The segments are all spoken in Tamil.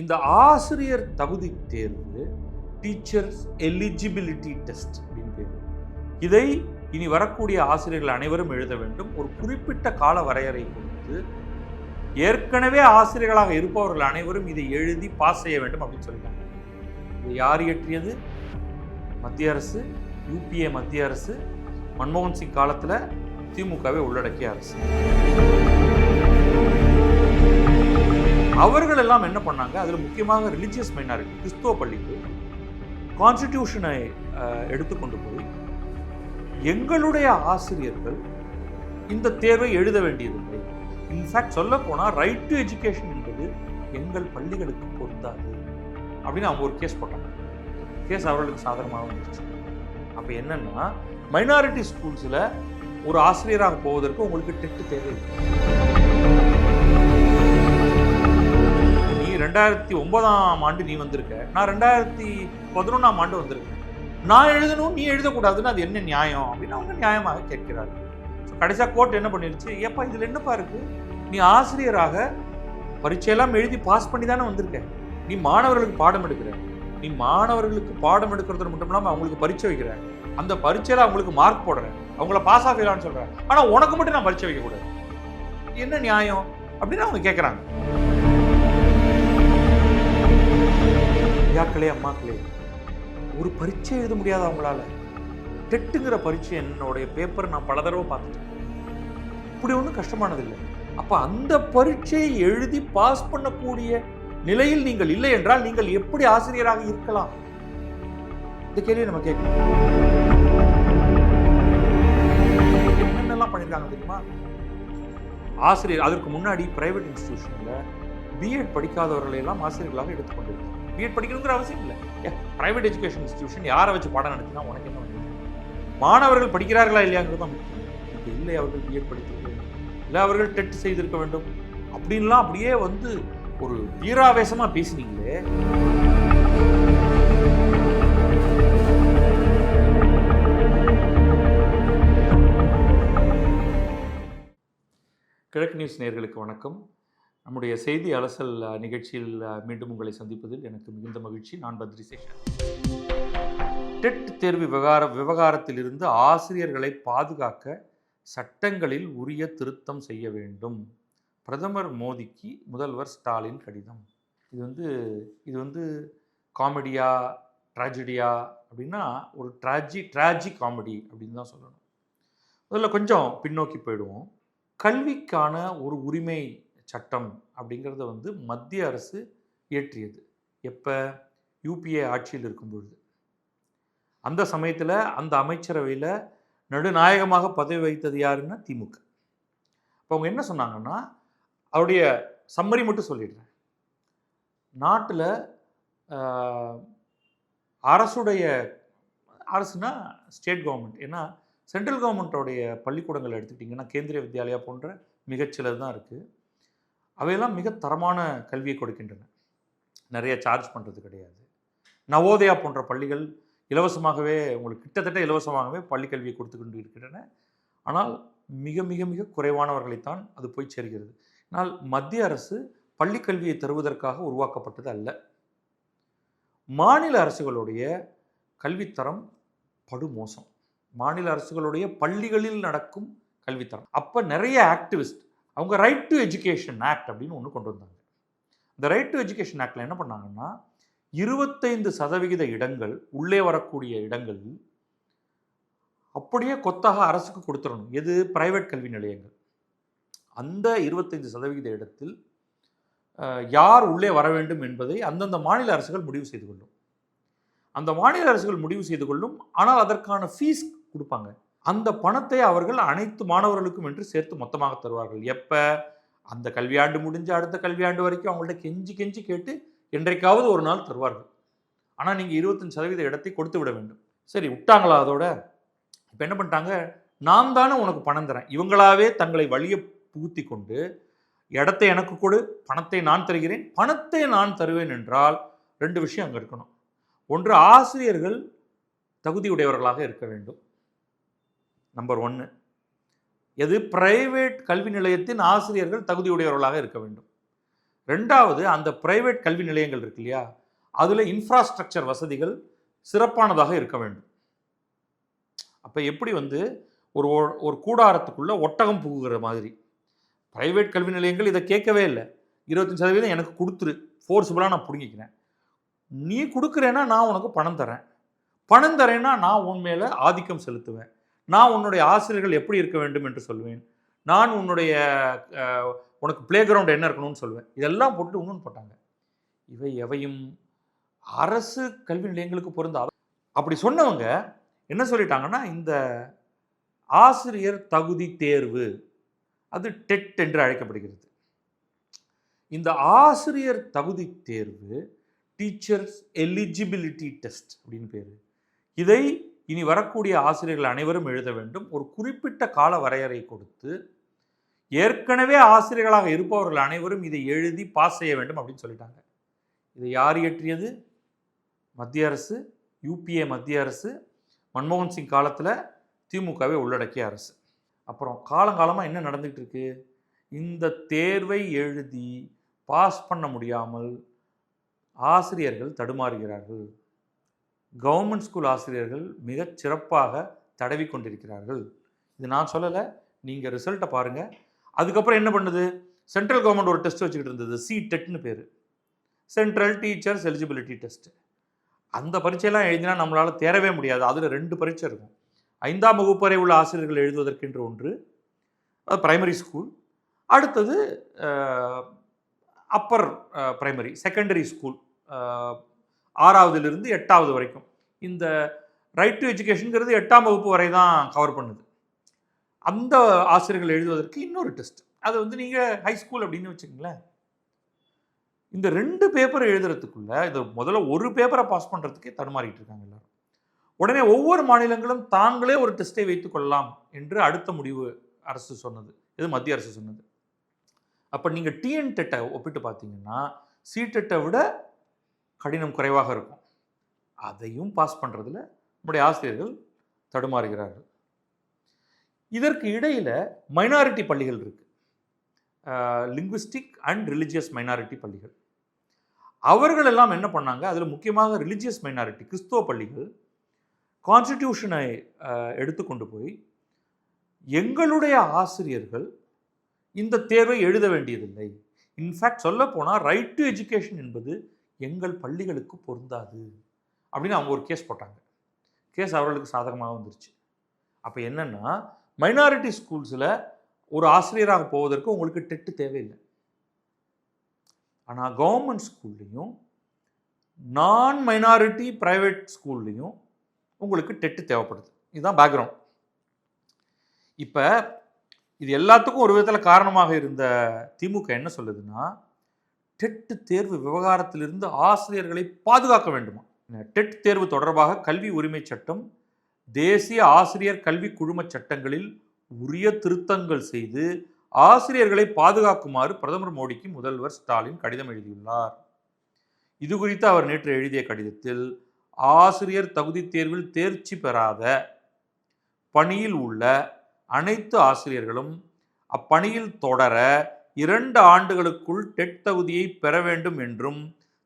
இந்த ஆசிரியர் தகுதி தேர்வு டீச்சர்ஸ் எலிஜிபிலிட்டி டெஸ்ட் அப்படின்னு பேர். இதை இனி வரக்கூடிய ஆசிரியர்கள் அனைவரும் எழுத வேண்டும். ஒரு குறிப்பிட்ட கால வரையறை கொடுத்து ஏற்கனவே ஆசிரியர்களாக இருப்பவர்கள் அனைவரும் இதை எழுதி பாஸ் செய்ய வேண்டும் அப்படின்னு சொல்லிட்டாங்க இது யார் இயற்றியது? மத்திய அரசு யூபிஏ மத்திய அரசு மன்மோகன் சிங் காலத்தில் திமுகவை உள்ளடக்கிய அரசு. எல்லாம் என்ன பண்ணாங்க? அதில் முக்கியமாக ரிலிஜியஸ் மைனாரிட்டி கிறிஸ்துவ பள்ளிகள் கான்ஸ்டிடியூஷனை எடுத்துக்கொண்டு போய் எங்களுடைய ஆசிரியர்கள் இந்த தேர்வை எழுத வேண்டியதில்லை. இன்ஃபேக்ட் சொல்லப்போனால் ரைட் டு எஜுகேஷன் என்பது எங்கள் பள்ளிகளுக்கு பொருந்தாது அப்படின்னு அவங்க ஒரு கேஸ் போட்டாங்க. கேஸ் அவர்களுக்கு சாதகமாக வந்துச்சு அப்போ என்னன்னா மைனாரிட்டி ஸ்கூல்ஸில் ஒரு ஆசிரியராக போவதற்கு உங்களுக்கு டெட்டு தேவை ரெண்டாயிரத்தி ஒன்பதாம் ஆண்டு நீ வந்திருக்க. நான் ரெண்டாயிரத்தி பதினொன்றாம் ஆண்டு வந்திருக்கேன். நான் எழுதணும் நீ எழுதக்கூடாதுன்னு அது என்ன நியாயம்? அப்படின்னு அவங்க நியாயமாக கேட்கிறாரு ஸோ கடைசியாக கோர்ட் என்ன பண்ணிருச்சு? ஏப்பா இதில் என்னப்பா இருக்கு? நீ ஆசிரியராக பரீட்சையெல்லாம் எழுதி பாஸ் பண்ணி தானே வந்திருக்க. நீ மாணவர்களுக்கு பாடம் எடுக்கிற. நீ மாணவர்களுக்கு பாடம் எடுக்கிறது மட்டும் இல்லாமல் அவங்களுக்கு பரீட்சை வைக்கிற. அந்த பரீட்சையில் அவங்களுக்கு மார்க் போடுறேன் அவங்கள பாஸ் ஆகலான்னு சொல்கிறேன் ஆனால் உனக்கு மட்டும் நான் பரீட்சை வைக்கக்கூடாது. என்ன நியாயம்? அப்படின்னு அவங்க கேட்குறாங்க ஐயாக்களே அம்மாக்களே ஒரு பரீட்சை எழுத முடியாத அவங்களால டெட்டுங்கிற பரீட்சை என்னுடைய பேப்பர் நான் பல தடவை பார்த்துட்டேன். இப்படி ஒன்றும் கஷ்டமானதில்லை. அப்போ அந்த பரீட்சையை எழுதி பாஸ் பண்ணக்கூடிய நிலையில் நீங்கள் இல்லை என்றால் நீங்கள் எப்படி ஆசிரியராக இருக்கலாம்? இந்த கேள்வியை நம்ம கேட்கணும். என்னென்னலாம் பண்ணியிருக்காங்க தெரியுமா? ஆசிரியர் அதற்கு முன்னாடி பிரைவேட் இன்ஸ்டிடியூஷன்ல பிஎட் படிக்காதவர்களை எல்லாம் ஆசிரியர்களாக எடுத்துக்கொண்டிருக்கிறோம் பிஎட் படிக்கணுங்கிற அவசியம் இல்லை. பிரைவேட் எஜுகேஷன் இன்ஸ்டியூஷன் யாரை வச்சு பாடம் நடத்தினா உனக்கு என்ன மாணவர்கள் படிக்கிறார்களா இல்லையாங்கிறது தான் முக்கியம். இப்போ இல்லை அவர்கள் பிஎட் படித்திருக்க வேண்டும் இல்லை அவர்கள் டெட் செய்திருக்க வேண்டும். அப்படின்லாம் அப்படியே வந்து ஒரு வீராவேசமாக பேசினீங்களே. கிழக்கு நியூஸ் நேர்களுக்கு வணக்கம். நம்முடைய செய்தி அலசல் நிகழ்ச்சியில் மீண்டும் உங்களை சந்திப்பதில் எனக்கு மிகுந்த மகிழ்ச்சி. நான் பத்ரி சேஷன். டெட் தேர்வு விவகார விவகாரத்திலிருந்து ஆசிரியர்களை பாதுகாக்க சட்டங்களில் உரிய திருத்தம் செய்ய வேண்டும். பிரதமர் மோடிக்கு முதல்வர் ஸ்டாலின் கடிதம். இது வந்து இது வந்து காமெடியா ட்ராஜடியா அப்படின்னா ஒரு ட்ராஜி ட்ராஜி காமெடி அப்படின்னு தான் சொல்லணும். முதல்ல கொஞ்சம் பின்னோக்கி போயிடுவோம். கல்விக்கான ஒரு உரிமை சட்டம் அப்படிங்கிறத வந்து மத்திய அரசு இயற்றியது. எப்போ? யூபிஏ ஆட்சியில் இருக்கும் பொழுது அந்த சமயத்தில் அந்த அமைச்சரவையில் நடுநாயகமாக பதவி வைத்தது யாருன்னா திமுக இப்போ அவங்க என்ன சொன்னாங்கன்னா அவருடைய சம்மரி மட்டும் சொல்லிடுறேன். நாட்டில் அரசுடைய அரசுனா ஸ்டேட் கவர்மெண்ட். ஏன்னா சென்ட்ரல் கவர்மெண்ட்டோடைய பள்ளிக்கூடங்கள் எடுத்துக்கிட்டிங்கன்னா கேந்திரிய வித்யாலயா போன்ற மிகச்சிலது தான் இருக்குது அவையெல்லாம் மிக தரமான கல்வியை கொடுக்கின்றன. நிறைய சார்ஜ் பண்ணுறது கிடையாது. நவோதயா போன்ற பள்ளிகள் இலவசமாகவே உங்களுக்கு கிட்டத்தட்ட இலவசமாகவே பள்ளி கல்வியை கொடுத்து கொண்டு இருக்கின்றன ஆனால் மிக மிக மிக குறைவானவர்களைத்தான் அது போய் சேர்கிறது. ஆனால் மத்திய அரசு பள்ளி கல்வியை தருவதற்காக உருவாக்கப்பட்டது அல்ல. மாநில அரசுகளுடைய கல்வித்தரம் படுமோசம். மாநில அரசுகளுடைய பள்ளிகளில் நடக்கும் கல்வித்தரம் அப்போ நிறைய ஆக்டிவிஸ்ட் அவங்க ரைட் டு எஜுகேஷன் ஆக்ட் அப்படின்னு ஒன்று கொண்டு வந்தாங்க. இந்த ரைட் டு எஜுகேஷன் ஆக்டில் என்ன பண்ணாங்கன்னா இருபத்தைந்து சதவிகித இடங்கள் உள்ளே வரக்கூடிய இடங்கள் அப்படியே கொத்தாக அரசுக்கு கொடுத்துடணும். எது? பிரைவேட் கல்வி நிலையங்கள். அந்த இருபத்தைந்து சதவிகித இடத்தில் யார் உள்ளே வர வேண்டும் என்பதை அந்தந்த மாநில அரசுகள் முடிவு செய்து கொள்ளும். அந்த மாநில அரசுகள் முடிவு செய்து கொள்ளும் ஆனால் அதற்கான ஃபீஸ் கொடுப்பாங்க. அந்த பணத்தை அவர்கள் அனைத்து மாணவர்களுக்கும் என்று சேர்த்து மொத்தமாக தருவார்கள். எப்போ? அந்த கல்வியாண்டு முடிஞ்ச அடுத்த கல்வியாண்டு வரைக்கும் அவங்கள்ட்ட கெஞ்சி கெஞ்சி கேட்டு என்றைக்காவது ஒரு நாள் தருவார்கள். ஆனால் நீங்கள் இருபத்தஞ்சு சதவீத இடத்தை கொடுத்து விட வேண்டும். சரி விட்டாங்களா அதோட? இப்போ என்ன பண்ணிட்டாங்க? நான் தானே உனக்கு பணம் தரேன். இவங்களாவே தங்களை வழியை புகுத்தி கொண்டு இடத்தை எனக்கு கொடு பணத்தை நான் தருகிறேன். பணத்தை நான் தருவேன் என்றால் ரெண்டு விஷயம் அங்கே இருக்கணும். ஒன்று ஆசிரியர்கள் தகுதியுடையவர்களாக இருக்க வேண்டும். நம்பர் ஒன்று எது பிரைவேட் கல்வி நிலையத்தின் ஆசிரியர்கள் தகுதியுடையவர்களாக இருக்க வேண்டும். ரெண்டாவது அந்த பிரைவேட் கல்வி நிலையங்கள் இருக்கு இல்லையா? அதில் இன்ஃப்ராஸ்ட்ரக்சர் வசதிகள் சிறப்பானதாக இருக்க வேண்டும். அப்போ எப்படி வந்து ஒரு ஒரு கூடாரத்துக்குள்ளே ஒட்டகம் புகுகிற மாதிரி. பிரைவேட் கல்வி நிலையங்கள் இதை கேட்கவே இல்லை. இருபத்தஞ்சி சதவீதம் எனக்கு கொடுத்துரு. ஃபோர்ஸபுளாக நான் பிடுங்கிக்கிறேன். நீ கொடுக்குறேன்னா நான் உனக்கு பணம் தரேன். பணம் தரேன்னா நான் உன் மேலே ஆதிக்கம் செலுத்துவேன். நான் உன்னுடைய ஆசிரியர்கள் எப்படி இருக்க வேண்டும் என்று சொல்வேன். நான் உன்னுடைய உனக்கு பிளே கிரவுண்ட் என்ன இருக்கணும்னு சொல்லுவேன் இதெல்லாம் போட்டு இன்னொன்று போட்டாங்க. இவை எவையும் அரசு கல்வி நிலையங்களுக்கு பொருந்தாது அப்படி சொன்னவங்க என்ன சொல்லிட்டாங்கன்னா இந்த ஆசிரியர் தகுதி தேர்வு அது டெட் என்று அழைக்கப்படுகிறது. இந்த ஆசிரியர் தகுதி தேர்வு டீச்சர்ஸ் எலிஜிபிலிட்டி டெஸ்ட் அப்படின்னு பேர். இதை இனி வரக்கூடிய ஆசிரியர்கள் அனைவரும் எழுத வேண்டும். ஒரு குறிப்பிட்ட கால வரையறை கொடுத்து ஏற்கனவே ஆசிரியர்களாக இருப்பவர்கள் அனைவரும் இதை எழுதி பாஸ் செய்ய வேண்டும் அப்படின்னு சொல்லிட்டாங்க. இதை யார் இயற்றியது? மத்திய அரசு யூபிஏ மத்திய அரசு மன்மோகன் சிங் காலத்தில் திமுகவை உள்ளடக்கிய அரசு. அப்புறம் காலங்காலமாக என்ன நடந்துகிட்டு இருக்கு? இந்த தேர்வை எழுதி பாஸ் பண்ண முடியாமல் ஆசிரியர்கள் தடுமாறுகிறார்கள். கவர்மெண்ட் ஸ்கூல் ஆசிரியர்கள் மிகச் சிறப்பாக தடவி கொண்டிருக்கிறார்கள். இது நான் சொல்லலை நீங்கள் ரிசல்ட்டை பாருங்கள் அதுக்கப்புறம் என்ன பண்ணுது? சென்ட்ரல் கவர்மெண்ட் ஒரு டெஸ்ட் வச்சுக்கிட்டு இருந்தது. சி டெட்னு பேர். சென்ட்ரல் டீச்சர்ஸ் எலிஜிபிலிட்டி டெஸ்ட்டு அந்த பரீட்சையெல்லாம் எழுதினா நம்மளால் தேரவே முடியாது. அதில் ரெண்டு பரீட்சை இருக்கும். ஐந்தாம் வகுப்பு வரை உள்ள ஆசிரியர்கள் எழுதுவதற்கென்று ஒன்று அது பிரைமரி ஸ்கூல். அடுத்தது அப்பர் பிரைமரி செகண்டரி ஸ்கூல் ஆறாவதுலேருந்து எட்டாவது வரைக்கும். இந்த ரைட் டு எஜுகேஷனுங்கிறது எட்டாம் வகுப்பு வரை தான் கவர் பண்ணுது. அந்த ஆசிரியர்கள் எழுதுவதற்கு இன்னொரு டெஸ்ட் அது வந்து நீங்கள் ஹை ஸ்கூல் அப்படின்னு வச்சுக்கங்களேன். இந்த ரெண்டு பேப்பரை எழுதுறதுக்குள்ள இது முதல்ல ஒரு பேப்பரை பாஸ் பண்ணுறதுக்கே தடுமாறிட்டு இருக்காங்க எல்லாரும். உடனே ஒவ்வொரு மாநிலங்களும் தாங்களே ஒரு டெஸ்ட்டை வைத்து கொள்ளலாம் என்று அடுத்த முடிவு அரசு சொன்னது. இது மத்திய அரசு சொன்னது. அப்போ நீங்கள் டிஎன் டெட்டை ஒப்பிட்டு பார்த்தீங்கன்னா சி டெட்டை விட கடினம் குறைவாக இருக்கும். அதையும் பாஸ் பண்ணுறதுல நம்முடைய ஆசிரியர்கள் தடுமாறுகிறார்கள். இதற்கு இடையில் மைனாரிட்டி பள்ளிகள் இருக்குது லிங்குவிஸ்டிக் அண்ட் ரிலிஜியஸ் மைனாரிட்டி பள்ளிகள். அவர்கள் எல்லாம் என்ன பண்ணாங்க? அதில் முக்கியமாக ரிலிஜியஸ் மைனாரிட்டி கிறிஸ்துவ பள்ளிகள் கான்ஸ்டிடியூஷனை எடுத்துக்கொண்டு போய் எங்களுடைய ஆசிரியர்கள் இந்த தேர்வை எழுத வேண்டியதில்லை. இன்ஃபேக்ட் சொல்லப்போனால் ரைட் டு எஜுகேஷன் என்பது எங்கள் பள்ளிகளுக்கு பொருந்தாது. அப்படின்னு அவங்க ஒரு கேஸ் போட்டாங்க. கேஸ் அவர்களுக்கு சாதகமாக வந்துருச்சு. அப்போ என்னென்னா மைனாரிட்டி ஸ்கூல்ஸில் ஒரு ஆசிரியராக போவதற்கு உங்களுக்கு டெட்டு தேவையில்லை. ஆனால் கவர்மெண்ட் ஸ்கூல்லையும் நான் மைனாரிட்டி ப்ரைவேட் ஸ்கூல்லையும் உங்களுக்கு டெட்டு தேவைப்படுது. இதுதான் பேக்ரவுண்ட் இப்போ இது எல்லாத்துக்கும் ஒரு விதத்தில் காரணமாக இருந்த திமுக என்ன சொல்லுதுன்னா டெட் தேர்வு விவகாரத்திலிருந்து ஆசிரியர்களை பாதுகாக்க வேண்டுமா? டெட் தேர்வு தொடர்பாக கல்வி உரிமை சட்டம் தேசிய ஆசிரியர் கல்வி குழும சட்டங்களில் உரிய திருத்தங்கள் செய்து ஆசிரியர்களை பாதுகாக்குமாறு பிரதமர் மோடிக்கு முதல்வர் ஸ்டாலின் கடிதம் எழுதியுள்ளார். இது குறித்து அவர் நேற்று எழுதிய கடிதத்தில் ஆசிரியர் தகுதி தேர்வில் தேர்ச்சி பெறாத பணியில் உள்ள அனைத்து ஆசிரியர்களும் அப்பணியில் தொடர இரண்டு ஆண்டுகளுக்குள் டெட் தகுதியை பெற வேண்டும் என்றும்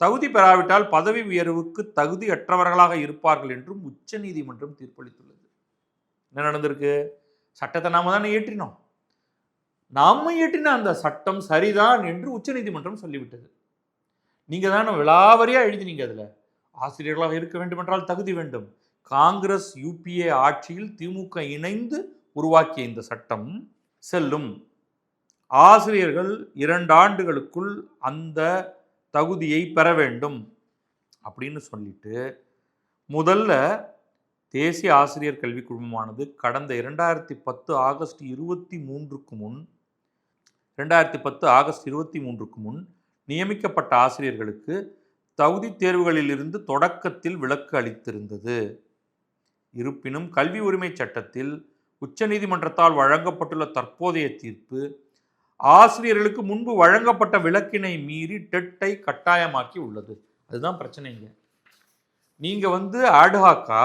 தகுதி பெறாவிட்டால் பதவி உயர்வுக்கு தகுதியற்றவர்களாக இருப்பார்கள் என்றும் உச்சநீதிமன்றம் தீர்ப்பளித்துள்ளது. என்ன நடந்திருக்கு? சட்டத்தை நாம தானே இயற்றினோம். நாம இயற்றின அந்த சட்டம் சரிதான் என்று உச்சநீதிமன்றம் சொல்லிவிட்டது. நீங்க தானே விலாவரியா எழுதினீங்க அதுல. ஆசிரியர்களாக இருக்க வேண்டும் என்றால் தகுதி வேண்டும். காங்கிரஸ் யூபிஏ ஆட்சியில் திமுக இணைந்து உருவாக்கிய இந்த சட்டம் செல்லும். ஆசிரியர்கள் இரண்டு ஆண்டுகளுக்குள் அந்த தகுதியை பெற வேண்டும் அப்படின்னு சொல்லிட்டு முதல்ல தேசிய ஆசிரியர் கல்விக் குழுமமானது கடந்த இரண்டாயிரத்தி பத்து ஆகஸ்ட் இருபத்தி மூன்றுக்கு முன் ரெண்டாயிரத்தி பத்து ஆகஸ்ட் இருபத்தி மூன்றுக்கு முன் நியமிக்கப்பட்ட ஆசிரியர்களுக்கு தகுதி தேர்வுகளிலிருந்து தொடக்கத்தில் விலக்கு அளித்திருந்தது. இருப்பினும் கல்வி உரிமை சட்டத்தில் உச்சநீதிமன்றத்தால் வழங்கப்பட்டுள்ள தற்போதைய தீர்ப்பு ஆசிரியர்களுக்கு முன்பு வழங்கப்பட்ட விளக்கினை மீறி டெட்டை கட்டாயமாக்கி உள்ளது. அதுதான் பிரச்சனைங்க நீங்கள் வந்து ஆட்ஹாக்கா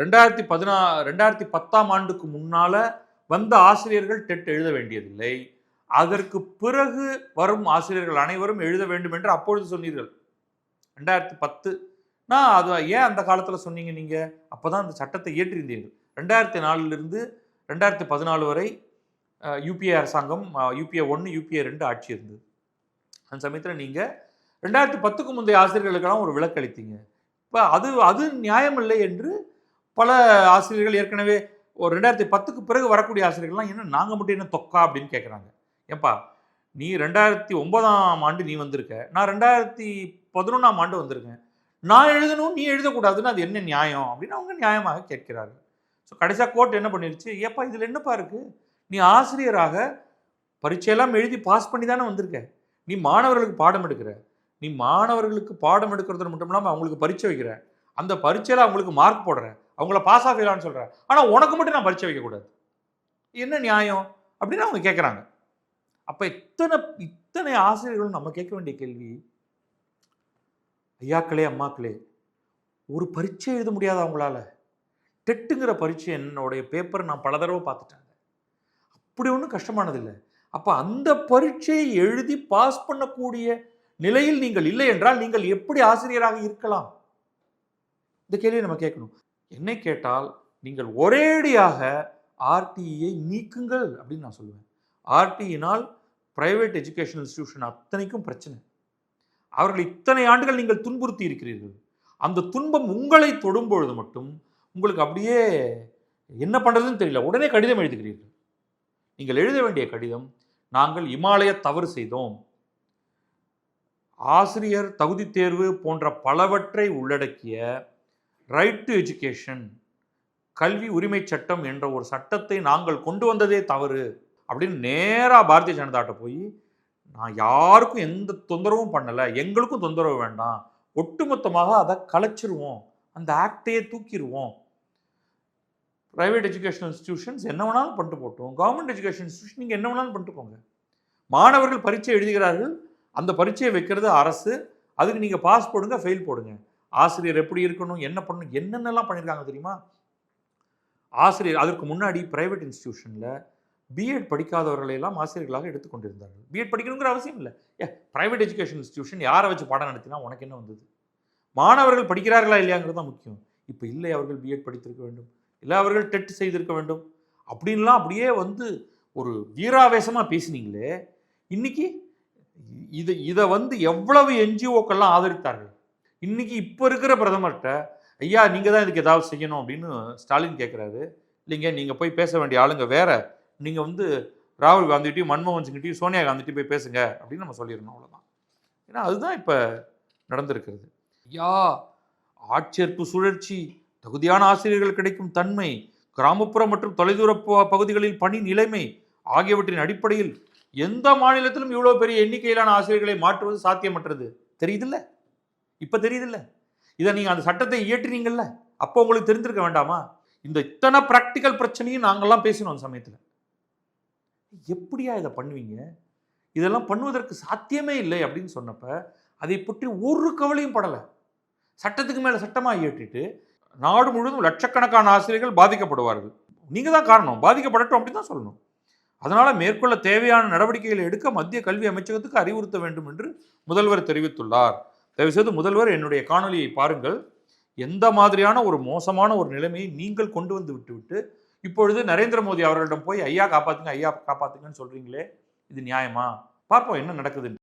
ரெண்டாயிரத்தி பதினா ரெண்டாயிரத்தி பத்தாம் ஆண்டுக்கு முன்னால் வந்த ஆசிரியர்கள் டெட் எழுத வேண்டியதில்லை. அதற்கு பிறகு வரும் ஆசிரியர்கள் அனைவரும் எழுத வேண்டும் என்று அப்பொழுது சொன்னீர்கள். ரெண்டாயிரத்தி பத்து. நான் அது ஏன் அந்த காலத்தில் சொன்னீங்க நீங்கள் அப்போ தான் அந்த சட்டத்தை இயற்றியிருந்தீர்கள் ரெண்டாயிரத்தி நாலுலேருந்து ரெண்டாயிரத்தி பதினாலு வரை யூபிஏ அரசாங்கம் யூபிஏ ஒன்று யூபிஏ ரெண்டு ஆட்சி இருந்தது. அந்த சமயத்தில் நீங்கள் ரெண்டாயிரத்தி பத்துக்கு முந்தைய ஆசிரியர்களுக்கெல்லாம் ஒரு விலக்களித்தீங்க இப்போ அது அது நியாயமில்லை என்று பல ஆசிரியர்கள் ஏற்கனவே ஒரு ரெண்டாயிரத்தி பத்துக்கு பிறகு வரக்கூடிய ஆசிரியர்கள்லாம் என்ன நாங்கள் மட்டும் என்ன தொக்கா? அப்படின்னு கேட்குறாங்க ஏன்பா நீ ரெண்டாயிரத்தி ஒன்பதாம் ஆண்டு நீ வந்திருக்க நான் ரெண்டாயிரத்தி பதினொன்றாம் ஆண்டு வந்திருக்கேன். நான் எழுதணும் நீ எழுதக்கூடாதுன்னு அது என்ன நியாயம்? அப்படின்னு அவங்க நியாயமாக கேட்கிறார்கள். ஸோ கடைசியாக கோர்ட் என்ன பண்ணிருச்சு? ஏப்பா இதில் என்னப்பா இருக்குது நீ ஆசிரியராக பரீட்சையெல்லாம் எழுதி பாஸ் பண்ணி தானே வந்திருக்க. நீ மாணவர்களுக்கு பாடம் எடுக்கிற. நீ மாணவர்களுக்கு பாடம் எடுக்கிறது மட்டும் இல்லாமல் அவங்களுக்கு பரீட்சை வைக்கிற. அந்த பரீட்சையில் அவங்களுக்கு மார்க் போடுற. அவங்கள பாஸ் ஆகலான்னு சொல்கிற ஆனால் உனக்கு மட்டும் நான் பரீட்சை வைக்கக்கூடாது என்ன நியாயம்? அப்படின்னு அவங்க கேட்குறாங்க அப்போ இத்தனை இத்தனை ஆசிரியர்களும் நம்ம கேட்க வேண்டிய கேள்வி ஐயாக்களே அம்மாக்களே ஒரு பரீட்சை எழுத முடியாது அவங்களால டெட்டுங்கிற பரீட்சை என்னுடைய பேப்பர் நான் பல தடவை பார்த்துட்டேன். இப்படி ஒன்றும் கஷ்டமானதில்லை. அப்போ அந்த பரீட்சையை எழுதி பாஸ் பண்ணக்கூடிய நிலையில் நீங்கள் இல்லை என்றால் நீங்கள் எப்படி ஆசிரியராக இருக்கலாம்? இந்த கேள்வியை நம்ம கேட்கணும். என்னை கேட்டால் நீங்கள் ஒரேடியாக ஆர்டிஇயை நீக்குங்கள் அப்படின்னு நான் சொல்லுவேன். ஆர்டிஇனால் பிரைவேட் எஜுகேஷன் இன்ஸ்டிடியூஷன் அத்தனைக்கும் பிரச்சனை. அவர்கள் இத்தனை ஆண்டுகள் நீங்கள் துன்புறுத்தி இருக்கிறீர்கள். அந்த துன்பம் உங்களை தொடும் பொழுது மட்டும் உங்களுக்கு அப்படியே என்ன பண்ணுறதுன்னு தெரியல. உடனே கடிதம் எழுதுகிறீர்கள். நீங்கள் எழுத வேண்டிய கடிதம் நாங்கள் இமாலய தவறு செய்தோம். ஆசிரியர் தகுதி தேர்வு போன்ற பலவற்றை உள்ளடக்கிய ரைட் டு எஜுகேஷன் கல்வி உரிமை சட்டம் என்ற ஒரு சட்டத்தை நாங்கள் கொண்டு வந்ததே தவறு அப்படின்னு நேராக பாரதிய ஜனதாட்ட போய் நான் யாருக்கும் எந்த தொந்தரவும் பண்ணலை எங்களுக்கும் தொந்தரவு வேண்டாம் ஒட்டுமொத்தமாக அதை கலைச்சிருவோம் அந்த ஆக்டையே தூக்கிடுவோம் ப்ரைவேட் எஜுகேஷனல் இன்ஸ்டியூஷன்ஸ் என்ன வேணாலும் பண்ணிட்டு போட்டோம். கவர்மெண்ட் எஜுகேஷன் இன்ஸ்டியூஷன் நீங்கள் என்ன வேணாலும் பண்ணிட்டு போங்க. மாணவர்கள் பரீட்சை எழுதுகிறார்கள். அந்த பரீட்சையை வைக்கிறது அரசு. அதுக்கு நீங்கள் பாஸ் போடுங்க ஃபெயில் போடுங்க. ஆசிரியர் எப்படி இருக்கணும் என்ன பண்ணணும் என்னென்னலாம் பண்ணியிருக்காங்க தெரியுமா? ஆசிரியர் அதற்கு முன்னாடி ப்ரைவேட் இன்ஸ்டியூஷனில் பிஎட் படிக்காதவர்களை எல்லாம் ஆசிரியர்களாக எடுத்துக்கொண்டிருந்தார்கள் பிஎட் படிக்கணுங்கிற அவசியம் இல்லை. ஏ ப்ரைவேட் எஜுகேஷன் இன்ஸ்டியூஷன் யாரை வச்சு பாடம் நடத்தினா உனக்கு என்ன வந்தது? மாணவர்கள் படிக்கிறார்களா இல்லையாங்கிறது தான் முக்கியம். இப்போ இல்லை அவர்கள் பிஎட் படித்திருக்க வேண்டும். இல்லை அவர்கள் டெட் செய்திருக்க வேண்டும். அப்படின்லாம் அப்படியே வந்து ஒரு வீராவேசமாக பேசினீங்களே இன்னைக்கு இது இதை வந்து எவ்வளவு என்ஜிஓக்கள்லாம் ஆதரித்தார்கள்? இன்னைக்கு இப்போ இருக்கிற பிரதமர்கிட்ட ஐயா நீங்கள் தான் இதுக்கு ஏதாவது செய்யணும் அப்படின்னு ஸ்டாலின் கேட்குறாரு இல்லைங்க நீங்கள் போய் பேச வேண்டிய ஆளுங்க வேற. நீங்கள் வந்து ராகுல் காந்திகிட்டையும் மன்மோகன் சிங்கிட்டையும் சோனியா காந்திகிட்டையும் போய் பேசுங்க அப்படின்னு நம்ம சொல்லிடணும் அவ்வளோதான் ஏன்னா அதுதான் இப்போ நடந்திருக்கிறது. ஐயா ஆட்சேர்ப்பு சுழற்சி தகுதியான ஆசிரியர்கள் கிடைக்கும் தன்மை கிராமப்புற மற்றும் தொலைதூர பகுதிகளில் பணி நிலைமை ஆகியவற்றின் அடிப்படையில் எந்த மாநிலத்திலும் இவ்வளோ பெரிய எண்ணிக்கையிலான ஆசிரியர்களை மாற்றுவது சாத்தியமற்றது? தெரியுதுல்ல. இப்போ தெரியுதுல்ல. இதை நீங்கள் அந்த சட்டத்தை இயற்றினீங்கல்ல. அப்போ உங்களுக்கு தெரிஞ்சிருக்க வேண்டாமா? இந்த இத்தனை ப்ராக்டிக்கல் பிரச்சனையும் நாங்கள்லாம் பேசினோம் அந்த சமயத்தில். எப்படியா இதை பண்ணுவீங்க? இதெல்லாம் பண்ணுவதற்கு சாத்தியமே இல்லை அப்படின்னு சொன்னப்ப அதை பற்றி ஒரு கவலையும் படலை. சட்டத்துக்கு மேலே சட்டமாக இயற்றிட்டு நாடு முழுவதும் லட்சக்கணக்கான ஆசிரியர்கள் பாதிக்கப்படுவார்கள். நீங்கள் தான் காரணம். பாதிக்கப்படட்டும் அப்படி தான் சொல்லணும். அதனால் மேற்கொள்ள தேவையான நடவடிக்கைகளை எடுக்க மத்திய கல்வி அமைச்சகத்துக்கு அறிவுறுத்த வேண்டும் என்று முதல்வர் தெரிவித்துள்ளார். தயவுசெய்து முதல்வர் என்னுடைய காணொலியை பாருங்கள். எந்த மாதிரியான ஒரு மோசமான ஒரு நிலைமையை நீங்கள் கொண்டு வந்து விட்டுவிட்டு இப்பொழுது நரேந்திர மோடி அவர்களிடம் போய் ஐயா காப்பாத்துங்க ஐயா காப்பாத்துங்கன்னு சொல்றீங்களே இது நியாயமா? பார்ப்போம் என்ன நடக்குதுன்னு.